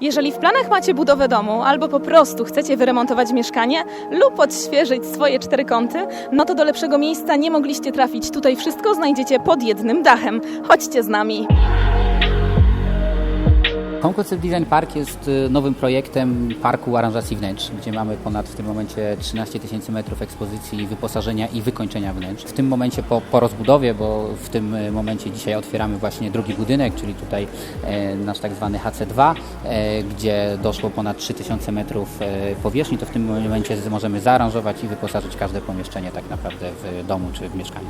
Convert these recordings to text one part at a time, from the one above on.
Jeżeli w planach macie budowę domu albo po prostu chcecie wyremontować mieszkanie lub odświeżyć swoje cztery kąty, no to do lepszego miejsca nie mogliście trafić. Tutaj wszystko znajdziecie pod jednym dachem. Chodźcie z nami. Concept Design Park jest y, nowym projektem parku aranżacji wnętrz, gdzie mamy ponad w tym momencie 13 tysięcy metrów ekspozycji, wyposażenia i wykończenia wnętrz. W tym momencie po, po rozbudowie, bo w tym y, momencie dzisiaj otwieramy właśnie drugi budynek, czyli tutaj e, nasz tak zwany HC2, e, gdzie doszło ponad 3000 metrów e, powierzchni, to w tym momencie możemy zaaranżować i wyposażyć każde pomieszczenie tak naprawdę w domu czy w mieszkaniu.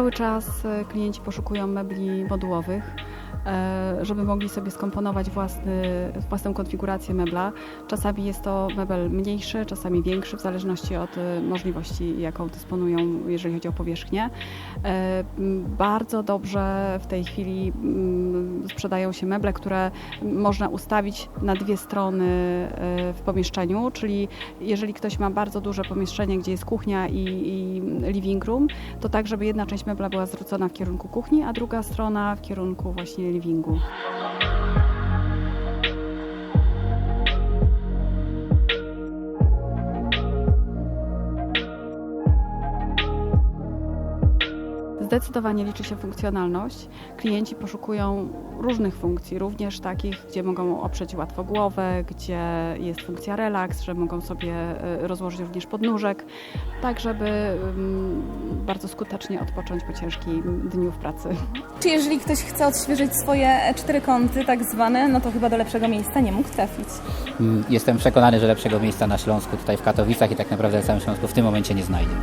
Cały czas e, klienci poszukują mebli modułowych, żeby mogli sobie skomponować własny, własną konfigurację mebla. Czasami jest to mebel mniejszy, czasami większy, w zależności od e, możliwości, jaką dysponują, jeżeli chodzi o powierzchnię. E, Bardzo dobrze w tej chwili sprzedają się meble, które można ustawić na dwie strony e, w pomieszczeniu, czyli jeżeli ktoś ma bardzo duże pomieszczenie, gdzie jest kuchnia i, i living room, to tak, żeby jedna część mebla była zwrócona w kierunku kuchni, a druga strona w kierunku właśnie que ele vingou. Zdecydowanie liczy się funkcjonalność. Klienci poszukują różnych funkcji, również takich, gdzie mogą oprzeć łatwo głowę, gdzie jest funkcja relaks, że mogą sobie e, rozłożyć również podnóżek, tak żeby bardzo skutecznie odpocząć po ciężkim dniu w pracy. Czy jeżeli ktoś chce odświeżyć swoje cztery kąty, tak zwane, no to chyba do lepszego miejsca nie mógł trafić. Mm, Jestem przekonany, że lepszego miejsca na Śląsku, tutaj w Katowicach i tak naprawdę na całym Śląsku w tym momencie nie znajdzie.